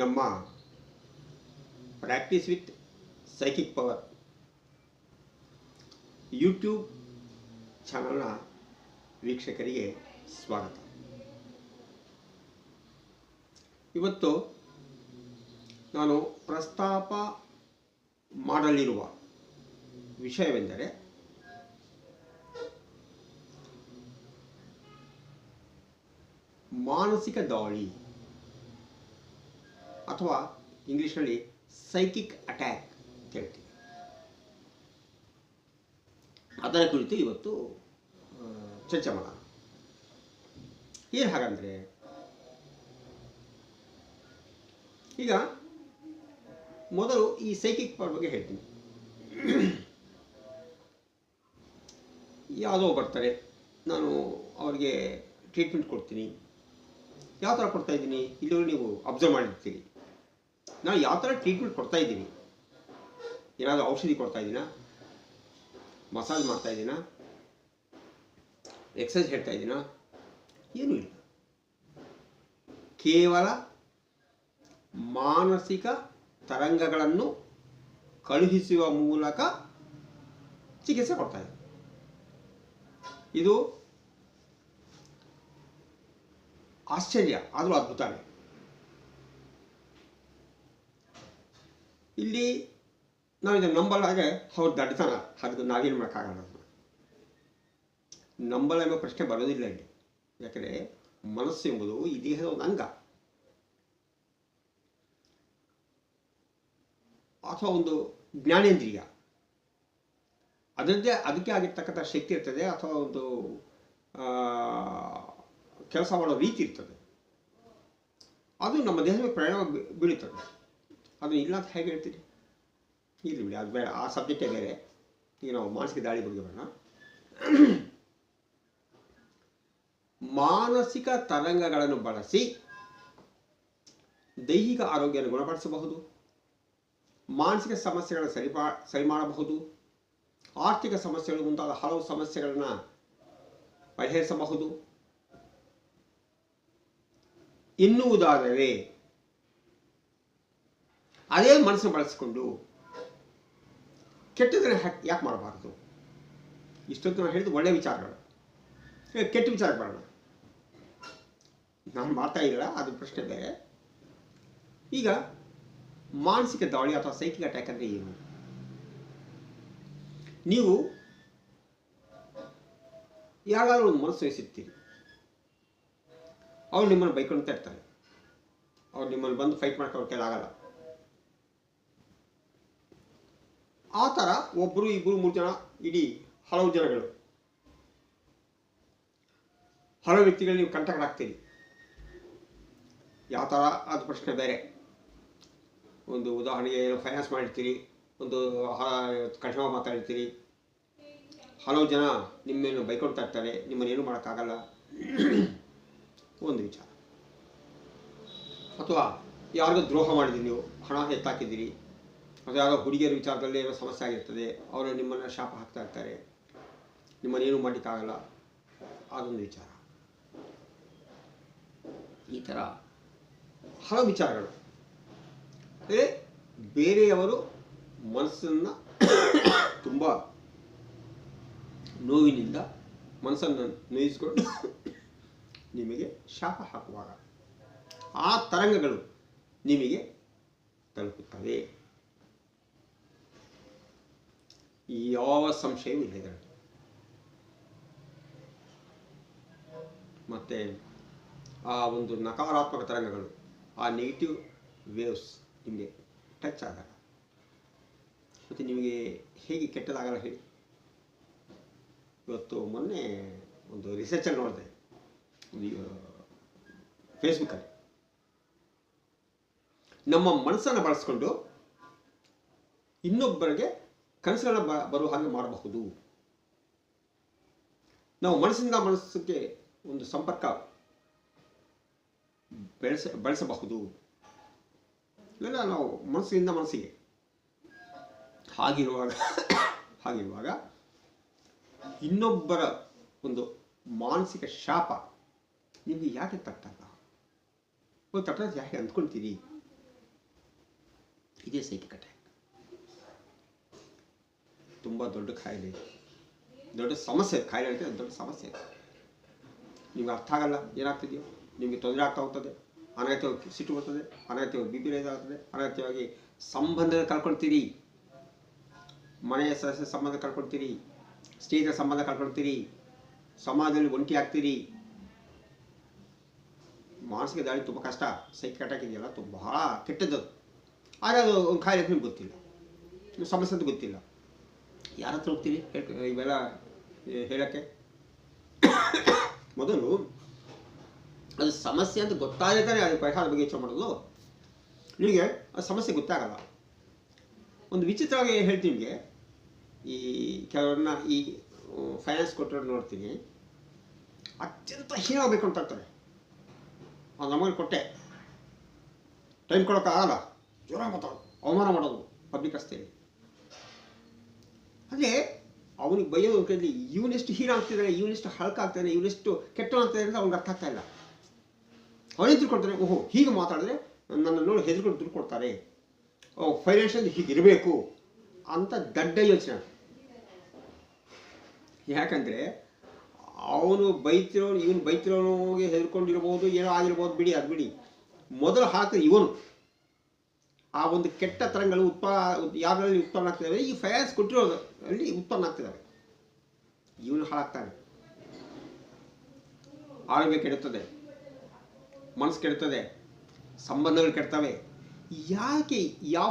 ನಮ್ಮ practice with psychic power YouTube ಚಾನಲ್ನ ವೀಕ್ಷಕರಿಗೆ ಸ್ವಾಗತ. ಇವತ್ತು ನಾನು ಪ್ರಸ್ತಾಪ ಮಾಡಲಿರುವ ವಿಷಯವೆಂದರೆ ಮಾನಸಿಕ ದಾಳಿ. ಅಥವಾ ಇಂಗ್ಲೀಷ್ನಲ್ಲಿ ಸೈಕಿಕ್ ಅಟ್ಯಾಕ್ ಅಂತ ಹೇಳ್ತೀವಿ. ಅದರ ಕುರಿತು ಇವತ್ತು ಚರ್ಚೆ ಮಾಡೋಣ. ಏನು ಹಾಗಂದರೆ, ಈಗ ಮೊದಲು ಈ ಸೈಕಿಕ್ ಪವರ್ ಬಗ್ಗೆ ಹೇಳ್ತೀನಿ. ಯಾವುದೋ ಬರ್ತಾರೆ, ನಾನು ಅವರಿಗೆ ಟ್ರೀಟ್ಮೆಂಟ್ ಕೊಡ್ತೀನಿ. ಯಾವ ಥರ ಕೊಡ್ತಾ ಇದ್ದೀನಿ ಇಲ್ಲಿವರೆಗೆ ನೀವು ಅಬ್ಸರ್ವ್ ಮಾಡಿರ್ತೀರಿ. ನಾನು ಯಾವ ಥರ ಟ್ರೀಟ್ಮೆಂಟ್ ಕೊಡ್ತಾ ಇದ್ದೀನಿ? ಏನಾದರೂ ಔಷಧಿ ಕೊಡ್ತಾ ಇದ್ದೀನಾ? ಮಸಾಜ್ ಮಾಡ್ತಾ ಇದ್ದೀನಾ? ಎಕ್ಸಸೈಸ್ ಹೇಳ್ತಾ ಇದ್ದೀನಾ? ಏನೂ ಇಲ್ಲ. ಕೇವಲ ಮಾನಸಿಕ ತರಂಗಗಳನ್ನು ಕಳುಹಿಸುವ ಮೂಲಕ ಚಿಕಿತ್ಸೆ ಕೊಡ್ತಾ ಇದೆ ಇದು ಆಶ್ಚರ್ಯ. ಆದರೂ ಅದ್ಭುತನೇ ಇಲ್ಲಿ ನಾವು ಇದನ್ನು ನಂಬಲಾಗೆ ಅವ್ರು ದಡ್ತನ ಅದು ನಾವೇನು ಮಾಡೋಕ್ಕಾಗಲ್ಲ ಅದನ್ನ ನಂಬಲ ಎಂಬ ಪ್ರಶ್ನೆ ಬರೋದಿಲ್ಲ ಇಲ್ಲಿ. ಯಾಕಂದರೆ ಮನಸ್ಸು ಎಂಬುದು ಈ ದೇಹದ ಒಂದು ಅಂಗ. ಅಥವಾ ಒಂದು ಜ್ಞಾನೇಂದ್ರಿಯ. ಅದರದ್ದೇ ಅದಕ್ಕೆ ಆಗಿರ್ತಕ್ಕಂಥ ಶಕ್ತಿ ಇರ್ತದೆ, ಅಥವಾ ಒಂದು ಕೆಲಸ ಮಾಡೋ ರೀತಿ ಇರ್ತದೆ. ಅದು ನಮ್ಮ ದೇಹದ ಪ್ರಯಾಣ ಬೀಳುತ್ತದೆ. ಅದು ಇಲ್ಲ ಅಂತ ಹೇಗೆ ಹೇಳ್ತೀರಿ? ಇಲ್ಲಿ ಬಿಡಿ, ಅದು ಬೇಡ. ಆ ಸಬ್ಜೆಕ್ಟೇ ಬೇರೆ. ಈಗ ನಾವು ಮಾನಸಿಕ ದಾಳಿ ಬಗ್ಗೆ ಬರೋಣ. ಮಾನಸಿಕ ತರಂಗಗಳನ್ನು ಬಳಸಿ ದೈಹಿಕ ಆರೋಗ್ಯವನ್ನು ಗುಣಪಡಿಸಬಹುದು. ಮಾನಸಿಕ ಸಮಸ್ಯೆಗಳನ್ನು ಸರಿಪಾ ಸರಿ ಮಾಡಬಹುದು. ಆರ್ಥಿಕ ಸಮಸ್ಯೆಗಳು ಮುಂತಾದ ಹಲವು ಸಮಸ್ಯೆಗಳನ್ನು ಪರಿಹರಿಸಬಹುದು. ಎನ್ನುವುದಾದರೆ ಅದೇ ಮನಸ್ಸು ಬಳಸಿಕೊಂಡು ಕೆಟ್ಟದನ್ನು ಯಾಕೆ ಮಾಡಬಾರ್ದು? ಇಷ್ಟೊತ್ತು ನಾವು ಹೇಳಿದ್ದು ಒಳ್ಳೆಯ ವಿಚಾರಗಳು. ಕೆಟ್ಟ ವಿಚಾರ ಬರೋಣ ನಾನು ಮಾಡ್ತಾ ಇಲ್ಲ ಅದು ಪ್ರಶ್ನೆ ಬೇರೆ. ಈಗ ಮಾನಸಿಕ ದಾಳಿ ಅಥವಾ ಸೈಕಿಕ್ ಅಟ್ಯಾಕ್ ಅಂದರೆ ಏನು? ನೀವು ಯಾರಾದರೂ ಒಂದು ಮನಸ್ಸು ವಹಿಸಿರ್ತೀರಿ ಅವ್ರು ನಿಮ್ಮನ್ನು ಬೈಕೊಳ್ತಾ ಇರ್ತಾರೆ. ಅವ್ರು ನಿಮ್ಮನ್ನು ಬಂದು ಫೈಟ್ ಮಾಡ್ಕೊಳ್ಳೋಕೆ ಆಗಲ್ಲ ಆ ಥರ ಒಬ್ಬರು ಇಬ್ಬರು ಮೂರು ಜನ ಇಡೀ ಹಲವು ಜನಗಳು. ಹಲವು ವ್ಯಕ್ತಿಗಳು ನೀವು ಕಾಂಟ್ಯಾಕ್ಟ್ ಆಗ್ತೀರಿ ಯಾವ ಥರ ಅದು ಪ್ರಶ್ನೆ ಬೇರೆ. ಒಂದು ಉದಾಹರಣೆಗೆ ಏನೋ ಫೈನಾನ್ಸ್ ಮಾಡಿರ್ತೀರಿ, ಒಂದು ಕಠಿಣವಾಗಿ ಮಾತಾಡ್ತೀರಿ ಹಲವು ಜನ ನಿಮ್ಮೇನು ಬೈಕೊಳ್ತಾ ಇರ್ತಾರೆ, ನಿಮ್ಮನ್ನು ಏನು ಮಾಡೋಕ್ಕಾಗಲ್ಲ. ಒಂದು ವಿಚಾರ. ಅಥವಾ ಯಾರಿಗೂ ದ್ರೋಹ ಮಾಡಿದ್ದೀರಿ ನೀವು, ಹಣ ಎತ್ತಾಕಿದ್ದೀರಿ ಅಥವಾ ಯಾರೋ ಹುಡುಗಿಯರ ವಿಚಾರದಲ್ಲಿ ಏನೋ ಸಮಸ್ಯೆ ಆಗಿರ್ತದೆ, ಅವರು ನಿಮ್ಮನ್ನು ಶಾಪ ಹಾಕ್ತಾ ಇರ್ತಾರೆ. ನಿಮ್ಮನ್ನೇನು ಮಾಡಲಿಕ್ಕಾಗಲ್ಲ. ಅದೊಂದು ವಿಚಾರ. ಈ ಥರ ಹಲವು ವಿಚಾರಗಳು. ಅಂದರೆ ಬೇರೆಯವರು ಮನಸ್ಸನ್ನು ತುಂಬ ನೋವಿನಿಂದ ಮನಸ್ಸನ್ನು ನೋಯಿಸ್ಕೊಂಡು ನಿಮಗೆ ಶಾಪ ಹಾಕುವಾಗ ಆ ತರಂಗಗಳು ನಿಮಗೆ ತಲುಪುತ್ತವೆ. ಯಾವ ಸಂಶಯವೂ ಇಲ್ಲ ಇದರಲ್ಲಿ ಮತ್ತು, ಆ ಒಂದು ನಕಾರಾತ್ಮಕ ತರಂಗಗಳು, ಆ ನೆಗೆಟಿವ್ ವೇವ್ಸ್ ನಿಮಗೆ ಟಚ್ ಆದಾಗ. ಮತ್ತು ನಿಮಗೆ ಹೇಗೆ ಕೆಟ್ಟದಾಗಲ್ಲ ಹೇಳಿ. ಇವತ್ತು ಮೊನ್ನೆ ಒಂದು ರಿಸರ್ಚಲ್ಲಿ ನೋಡಿದೆ. ಫೇಸ್ಬುಕ್ಕಲ್ಲಿ ನಮ್ಮ ಮನಸ್ಸನ್ನು ಬಳಸ್ಕೊಂಡು ಇನ್ನೊಬ್ಬರಿಗೆ ಕನಸುಗಳನ್ನ ಬ, ಬರುವ ಹಾಗೆ ಮಾಡಬಹುದು. ನಾವು ಮನಸ್ಸಿಂದ ಮನಸ್ಸಿಗೆ ಒಂದು ಸಂಪರ್ಕ ಬೆಳೆಸ, ಬೆಳೆಸಬಹುದು. ಇಲ್ಲ ನಾವು ಮನಸ್ಸಿನಿಂದ ಮನಸ್ಸಿಗೆ ಹಾಗಿರುವಾಗ ಹಾಗಿರುವಾಗ ಇನ್ನೊಬ್ಬರ ಒಂದು ಮಾನಸಿಕ ಶಾಪ ನಿಮಗೆ ಯಾಕೆ ತಟ್ಟಲ್ಲ? ಒಂದು ತಟ್ಟದ ಯಾಕೆ ಅಂದ್ಕೊಳ್ತೀರಿ? ಇದೇ ಅಟ್ಯಾಕ್ ತುಂಬ ದೊಡ್ಡ ಖಾಯಿಲೆ. ದೊಡ್ಡ ಸಮಸ್ಯೆ, ಖಾಯಿಲೆ ಅಂತ ದೊಡ್ಡ ಸಮಸ್ಯೆ. ಇದೆ ನಿಮ್ಗೆ ಅರ್ಥ ಆಗಲ್ಲ, ಏನಾಗ್ತಿದೆಯೋ? ನಿಮಗೆ ತೊಂದರೆ ಆಗ್ತಾ ಹೋಗ್ತದೆ ಅನಗತ್ಯವಾಗಿ ಸಿಟ್ಟು ಬರ್ತದೆ ಅನಗತ್ಯವಾಗಿ ಬಿ ಪಿ ರೈಸ್ ಆಗ್ತದೆ ಅನಗತ್ಯವಾಗಿ ಸಂಬಂಧ ಕಳ್ಕೊಳ್ತೀರಿ. ಮನೆಯ ಸದಸ್ಯ ಸಂಬಂಧ ಕಳ್ಕೊಳ್ತೀರಿ, ಸ್ನೇಹಿತರ ಸಂಬಂಧ ಕಳ್ಕೊಳ್ತೀರಿ, ಸಮಾಜದಲ್ಲಿ ಒಂಟಿ ಆಗ್ತೀರಿ. ಮಾನಸಿಕ ದಾಳಿ ತುಂಬ ಕಷ್ಟ ಸೈಕ್ ಅಟ್ಯಾಕ್ ಇದೆಯಲ್ಲ, ತುಂಬ ಬಹಳ ಕೆಟ್ಟದ್ದು. ಆದರೆ ಅದು ಒಂದು ಖಾಯಿಲೆ ನಿಮ್ಗೆ ಗೊತ್ತಿಲ್ಲ. ಸಮಸ್ಯೆ ಅಂತ ಗೊತ್ತಿಲ್ಲ. ಯಾರ ಹತ್ರ ಹೋಗ್ತೀವಿ ಇವೆಲ್ಲ ಹೇಳಕ್ಕೆ? ಮೊದಲು, ಅದು ಸಮಸ್ಯೆ ಅಂತ ಗೊತ್ತಾದ್ರೆ ತಾನೇ ಅದು ಪರಿಹಾರದ ಬಗ್ಗೆ ಯೋಚನೆ ಮಾಡೋದು. ನಿಮಗೆ ಆ ಸಮಸ್ಯೆ ಗೊತ್ತಾಗಲ್ಲ. ಒಂದು ವಿಚಿತ್ರವಾಗಿ ಹೇಳ್ತೀನಿ ನಿಮಗೆ. ಈ ಕೆಲವ್ರನ್ನ ಈ ಫೈನಾನ್ಸ್ ಕೊಟ್ಟರು ನೋಡ್ತೀನಿ. ಅತ್ಯಂತ ಹೀನಾಗಬೇಕು ಅಂತ ಆಗ್ತಾರೆ ಅವ್ನು ನಮಗೆ ಕೊಟ್ಟೆ. ಟೈಮ್ ಕೊಡೋಕ್ಕಾಗಲ್ಲ. ಜ್ವರ ಮಾತಾಡೋದು. ಅವಮಾನ ಮಾಡೋದು ಪಬ್ಲಿಕ್ ರಸ್ತೆಯಲ್ಲಿ ಅದೇ ಅವನಿಗೆ ಬೈಯೋದು ಒಂದು ಕೈಲಿ ಇವನೆಷ್ಟು ಹೀರೋ ಆಗ್ತಿದ್ದಾನೆ ಇವನೆಷ್ಟು ಹಳಕಾಗ್ತಾನೆ ಇವನೆಷ್ಟು ಕೆಟ್ಟವನು ಆಗ್ತಾನೆ ಅಂತ ಅವ್ನಿಗೆ ಅರ್ಥ ಆಗ್ತಾ ಇಲ್ಲ. ಅವನೇ ತಿಳ್ಕೊಳ್ತಾನೆ? ಓಹೋ, ಹೀಗೆ ಮಾತಾಡಿದ್ರೆ ನನ್ನ ನೋಡಿ, ಹೆದರ್ಕೊಂಡು ಕೊಡ್ತಾರೆ ಓ ಫೈನಾನ್ಷಿಯಲ್ ಹೀಗೆ ಇರಬೇಕು ಅಂತ ದಡ್ಡ ಯೋಚನೆ. ಯಾಕಂದರೆ ಅವನು ಬೈತಿರೋನು, ಇವನು ಬೈತಿರೋನಿಗೆ ಹೆದರ್ಕೊಂಡಿರ್ಬೋದು, ಏನೋ ಆಗಿರ್ಬೋದು, ಬಿಡಿ, ಅದು ಬಿಡಿ. ಮೊದಲು ಹಾಕಿದ್ರೆ ಇವನು. ಆ ಒಂದು ಕೆಟ್ಟ ತರಂಗಗಳು ಉತ್ಪ, ಯಾವ್ದ್ರಲ್ಲಿ ಉತ್ಪನ್ನ ಆಗ್ತಿದ್ದಾವೆ ಈ ಫೈನಾನ್ಸ್ ಕೊಟ್ಟಿರೋದು ಅಲ್ಲಿ ಉತ್ಪನ್ನ ಆಗ್ತಿದ್ದಾವೆ ಇವನು ಹಾಳಾಗ್ತಾನೆ ಆರೋಗ್ಯ ಕೆಡುತ್ತದೆ, ಮನಸ್ಸು ಕೆಡುತ್ತದೆ, ಸಂಬಂಧಗಳು ಕೆಡ್ತವೆ. ಯಾಕೆ ಯಾವ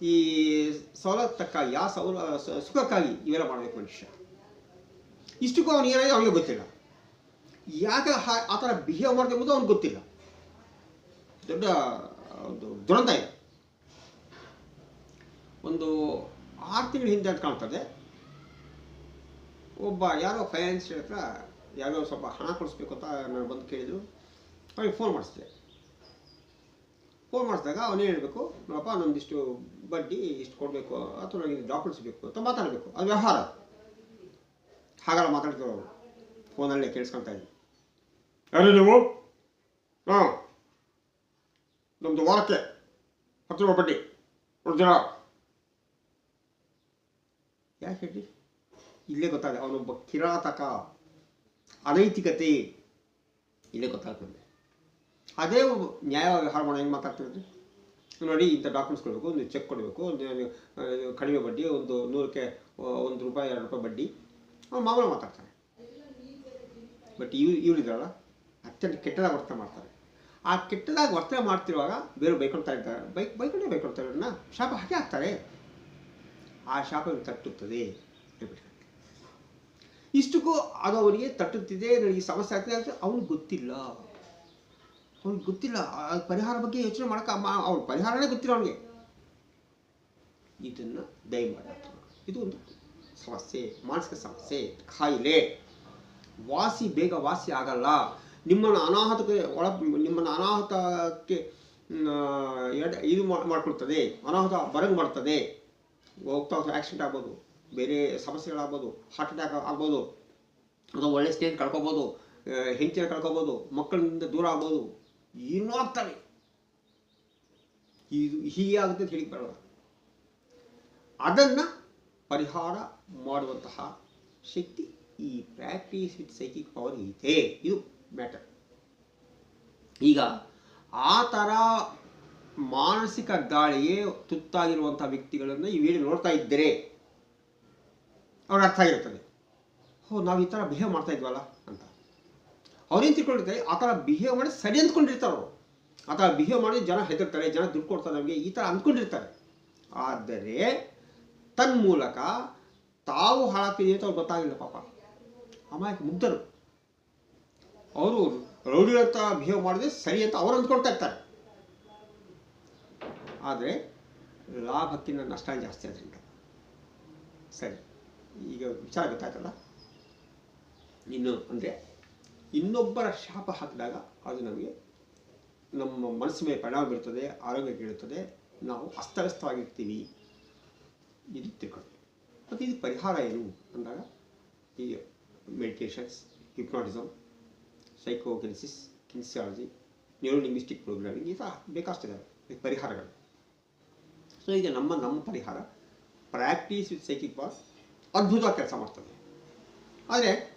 ಈ ಸವಲತ್ತಕ್ಕಾಗಿ ಯಾವ ಸೌಲ ಸುಖಕ್ಕಾಗಿ ಇವೆಲ್ಲ ಮಾಡಬೇಕು ಮನುಷ್ಯ? ಇಷ್ಟಕ್ಕೂ ಅವನು ಏನಾಗಿದೆ ಅವನಿಗೆ ಗೊತ್ತಿಲ್ಲ. ಯಾಕೆ ಆ ಥರ ಬಿಹೇವ್ ಮಾಡಿದೆ ಎಂಬುದು ಅವ್ನಿಗೆ ಗೊತ್ತಿಲ್ಲ. ದೊಡ್ಡ ಒಂದು ದುರಂತ ಇದೆ. ಒಂದು ಆರು ತಿಂಗಳ ಹಿಂದೆ ಅಂತ ಕಾಣ್ತದೆ. ಒಬ್ಬ ಯಾರೋ ಫೈನಾನ್ಸ್ ಹತ್ರ ಯಾರೋ ಸ್ವಲ್ಪ ಹಣ ಕೊಡಿಸ್ಬೇಕು ಅಂತ ನಾನು ಬಂದು ಕೇಳಿದ್ರು. ಅವನಿಗೆ ಫೋನ್ ಮಾಡಿಸಿದೆ. ಫೋನ್ ಮಾಡಿಸಿದಾಗ ಅವನೇ ಹೇಳಬೇಕು ನೋಡಪ್ಪ ನಮ್ದಿಷ್ಟು ಬಡ್ಡಿ ಇಷ್ಟು ಕೊಡಬೇಕು ಅಥವಾ ನನಗೆ ಡಾಕ್ಯುಮೆಂಟ್ಸ್ ಬೇಕು ಅಂತ ಮಾತಾಡಬೇಕು. ಅದು ವ್ಯವಹಾರ. ಹಾಗಲ್ಲ ಮಾತಾಡ್ತಾರೆ ಅವರು ಫೋನಲ್ಲೇ ಕೇಳಿಸ್ಕೊಳ್ತಾ ಇದ್ದೀನಿ ಯಾರು ನೀವು? ಹಾಂ ನಮ್ಮದು ವಾರಕ್ಕೆ ಹತ್ತು ರೂಪಾಯಿ ಬಡ್ಡಿ ಕೊಡ್ತೀರಾ ಯಾಕೆ ಹೇಳಿ ಇಲ್ಲೇ ಗೊತ್ತಾಗ ಅವನೊಬ್ಬ ಕಿರಾತಕ, ಅನೈತಿಕತೆ ಇಲ್ಲೇ ಗೊತ್ತಾಗ್ತದೆ. ಅದೇ ನ್ಯಾಯ ವ್ಯವಹಾರ ಮಾಡೋ ಹೆಂಗೆ ಮಾತಾಡ್ತಿರೋದು ನೋಡಿ ಇಂಥ ಡಾಕ್ಯುಮೆಂಟ್ಸ್ ಕೊಡಬೇಕು, ಒಂದು ಚೆಕ್ ಕೊಡಬೇಕು, ಒಂದು ಕಡಿಮೆ ಬಡ್ಡಿ, ಒಂದು ನೂರಕ್ಕೆ ಒಂದು ರೂಪಾಯಿ, ಎರಡು ರೂಪಾಯಿ ಬಡ್ಡಿ. ಅವ್ನು ಮಾಮೂಲು ಮಾತಾಡ್ತಾನೆ. ಬಟ್ ಇವ್ರು ಇವರಿದ್ದಾರಲ್ಲ ಅತ್ಯಂತ ಕೆಟ್ಟದಾಗಿ ವರ್ತನೆ ಮಾಡ್ತಾರೆ. ಆ ಕೆಟ್ಟದಾಗಿ ವರ್ತನೆ ಮಾಡ್ತಿರುವಾಗ ಬೇರೆ ಬೈಕೊಳ್ತಾ ಇರ್ತಾರೆ. ಬೈಕ್ ಬೈಕೊಂಡೇ ಬೈಕೊಳ್ತಾರೆ ಅವ್ರನ್ನ. ಶಾಪ ಹಾಗೆ ಹಾಕ್ತಾರೆ ಆ ಶಾಪ ತಟ್ಟುತ್ತದೆ. ಇಷ್ಟಕ್ಕೂ ಅದು ಅವನಿಗೆ ತಟ್ಟುತ್ತಿದೆ ನನಗೆ ಸಮಸ್ಯೆ ಆಗ್ತಿದೆ ಅಂತ ಅವ್ನಿಗೆ ಗೊತ್ತಿಲ್ಲ. ಅವ್ನಿಗೆ ಗೊತ್ತಿಲ್ಲ. ಪರಿಹಾರ ಬಗ್ಗೆ ಯೋಚನೆ ಮಾಡಕ್ಕೆ ಅವ್ರ ಪರಿಹಾರನೇ ಗೊತ್ತಿಲ್ಲ ಅವನಿಗೆ. ಇದನ್ನು ದಯಮಾಡಿ. ಇದು ಒಂದು ಸಮಸ್ಯೆ, ಮಾನಸಿಕ ಸಮಸ್ಯೆ. ಕಾಯಿಲೆ ವಾಸಿ, ಬೇಗ ವಾಸಿ ಆಗಲ್ಲ. ನಿಮ್ಮನ್ನು ಅನಾಹುತಕ್ಕೆ ಒಳ ನಿಮ್ಮನ್ನು ಅನಾಹುತಕ್ಕೆ ಎಡ- ಇದು ಮಾಡ್ಕೊಳ್ತದೆ. ಅನಾಹುತ ಬರಂಗ್ ಮಾಡ್ತದೆ. ಹೋಗ್ತಾ ಹೋಗ್ತಾ ಆಕ್ಸಿಡೆಂಟ್ ಆಗ್ಬೋದು. ಬೇರೆ ಸಮಸ್ಯೆಗಳಾಗ್ಬೋದು. ಹಾರ್ಟ್ ಅಟ್ಯಾಕ್ ಆಗ್ಬೋದು. ಅಥವಾ ಒಳ್ಳೆ ಸ್ನೇಹಿತ ಕಳ್ಕೊಬೋದು ಹೆಂಚಿನ ಕಳ್ಕೊಬೋದು ಮಕ್ಕಳಿಂದ ದೂರ ಆಗ್ಬೋದು. ಏನೂ ಆಗ್ತವೆ ಇದು ಹೀಗೆ ಆಗುತ್ತೆ ಅಂತ ಹೇಳಿ ಬರೋಣ ಅದನ್ನು ಪರಿಹಾರ ಮಾಡುವಂತಹ ಶಕ್ತಿ ಈ ಪ್ರಾಕ್ಟೀಸ್ ವಿತ್ ಸೈಕಿಕ್ ಪವರ್ ಇದೆ. ಇದು. ಮ್ಯಾಟರ್ ಈಗ ಆ ಥರ ಮಾನಸಿಕ ದಾಳಿಗೆ ತುತ್ತಾಗಿರುವಂಥ ವ್ಯಕ್ತಿಗಳನ್ನು ಈ ವಿಡಿಯೋ ನೋಡ್ತಾ ಇದ್ದರೆ ಅವ್ರಿಗೆ ಅರ್ಥ ಆಗಿರ್ತದೆ ಹೋ, ನಾವು ಈ ಥರ ಬಿಹೇವ್ ಮಾಡ್ತಾ ಇದ್ವಲ್ಲ ಅಂತ. ಅವ್ರೇನು ತಿಳ್ಕೊಂಡಿರ್ತಾರೆ? ಆ ಥರ ಬಿಹೇವ್ ಮಾಡಿ ಸರಿ ಅಂದ್ಕೊಂಡಿರ್ತಾರೆ ಅವರು. ಆ ಥರ ಬಿಹೇವ್ ಮಾಡಿ ಜನ ಹೆದರ್ತಾರೆ, ಜನ ದುಡ್ಡು ಕೊಡ್ತಾರೆ ನಮಗೆ, ಈ ಥರ ಅಂದ್ಕೊಂಡಿರ್ತಾರೆ. ಆದರೆ ತನ್ಮೂಲಕ ತಾವು ಹಾಳಾಗ್ತಿದೆ ಅಂತ ಅವ್ರು ಗೊತ್ತಾಗಿಲ್ಲ ಪಾಪ. ಅಮಾಯಕ ಮುಗ್ಧರು. ಅವರು ರೌಡಿ ಅಂತ ಬಿಹೇವ್ ಮಾಡಿದ್ರೆ ಸರಿ ಅಂತ ಅವ್ರು ಅಂದ್ಕೊಳ್ತಾ ಇರ್ತಾರೆ. ಆದರೆ ಲಾಭಕ್ಕಿಂತ ನಷ್ಟ ಜಾಸ್ತಿ ಅದರಿಂದ ಸರಿ, ಈಗ ವಿಚಾರ ಗೊತ್ತಾಯ್ತಲ್ಲ? ಇನ್ನು ಅಂದರೆ ಇನ್ನೊಬ್ಬರ ಶಾಪ ಹಾಕಿದಾಗ ಅದು ನಮಗೆ ನಮ್ಮ ಮನಸ್ಸು ಮೇಲೆ ಪರಿಣಾಮ ಬೀರುತ್ತದೆ ಆರೋಗ್ಯ ಕೇಳುತ್ತದೆ ನಾವು ಅಸ್ತವ್ಯಸ್ತವಾಗಿರ್ತೀವಿ. ಇದು ತಿಳ್ಕೊಂಡು ಮತ್ತು ಇದು ಪರಿಹಾರ ಏನು? ಅಂದಾಗ ಈ meditations hypnotism psychokinesis kinesiology neurolinguistic programming ಈ ಥರ ಬೇಕಾಷ್ಟಿದ್ದಾವೆ ಪರಿಹಾರಗಳು. ಸೊ ಈಗ ನಮ್ಮ ನಮ್ಮ ಪರಿಹಾರ ಪ್ರಾಕ್ಟೀಸ್ ವಿತ್ ಸೈಕಿಕ್ ಪವರ್ ಅದ್ಭುತ ಕೆಲಸ ಮಾಡ್ತದೆ. ಆದರೆ,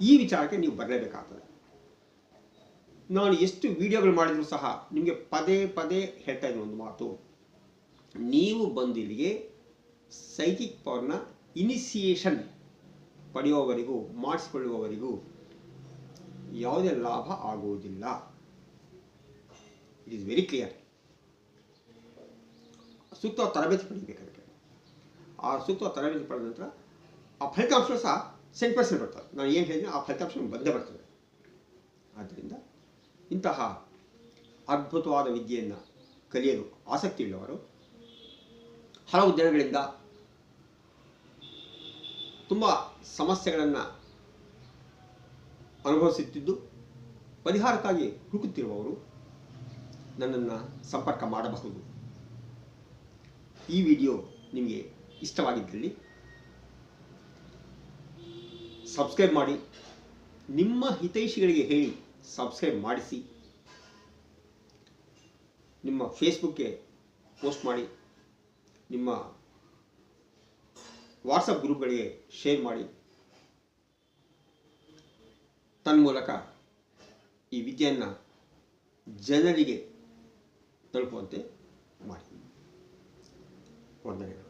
ಈ ವಿಚಾರಕ್ಕೆ ನೀವು ಬರಲೇಬೇಕಾಗ್ತದೆ. ನಾನು ಎಷ್ಟು ವಿಡಿಯೋಗಳು ಮಾಡಿದರೂ ಸಹ ನಿಮಗೆ ಪದೇ ಪದೇ ಹೇಳ್ತಾ ಇದ್ದೀನಿ ಒಂದು ಮಾತು. ನೀವು ಬಂದು ಇಲ್ಲಿಗೆ ಸೈಕಿಕ್ ಪವರ್ನ ಇನಿಸಿಯೇಷನ್ ಪಡೆಯುವವರೆಗೂ, ಮಾಡಿಸಿಕೊಳ್ಳುವವರೆಗೂ ಯಾವುದೇ ಲಾಭ ಆಗುವುದಿಲ್ಲ. ಇಟ್ ಈಸ್ ವೆರಿ ಕ್ಲಿಯರ್ ಸೂಕ್ತ ತರಬೇತಿ ಅದಕ್ಕೆ. ಆ ಸೂಕ್ತ ತರಬೇತಿ ಪಡೆದ ನಂತರ ಆ ಫಲಿತಾಂಶ ಸಹ ಸೆಂಟ್ ಪರ್ಸೆಂಟ್ ಬರ್ತದೆ ನಾನು ಏನು ಹೇಳಿದ್ರೆ ಆ ಫಲಿತಾಂಶ ಬಂದೇ ಬರ್ತದೆ ಆದ್ದರಿಂದ ಇಂತಹ ಅದ್ಭುತವಾದ ವಿದ್ಯೆಯನ್ನು ಕಲಿಯಲು ಆಸಕ್ತಿ ಉಳ್ಳವರು ಹಲವು ದಿನಗಳಿಂದ ತುಂಬ ಸಮಸ್ಯೆಗಳನ್ನು ಅನುಭವಿಸುತ್ತಿದ್ದು ಪರಿಹಾರಕ್ಕಾಗಿ ಹುಡುಕುತ್ತಿರುವವರು ನನ್ನನ್ನು ಸಂಪರ್ಕ ಮಾಡಬಹುದು. ಈ ವಿಡಿಯೋ ನಿಮಗೆ ಇಷ್ಟವಾಗಿದ್ದಲ್ಲಿ ಸಬ್ಸ್ಕ್ರೈಬ್ ಮಾಡಿ, ನಿಮ್ಮ ಹಿತೈಷಿಗಳಿಗೆ ಹೇಳಿ ಸಬ್ಸ್ಕ್ರೈಬ್ ಮಾಡಿಸಿ, ನಿಮ್ಮ ಫೇಸ್ಬುಕ್ಗೆ ಪೋಸ್ಟ್ ಮಾಡಿ, ನಿಮ್ಮ ವಾಟ್ಸಪ್ ಗ್ರೂಪ್ಗಳಿಗೆ ಶೇರ್ ಮಾಡಿ. ತನ್ಮೂಲಕ ಈ ವಿದ್ಯೆಯನ್ನು ಜನರಿಗೆ ತಲುಪುವಂತೆ ಮಾಡಿ. ವಂದನೆಗಳು.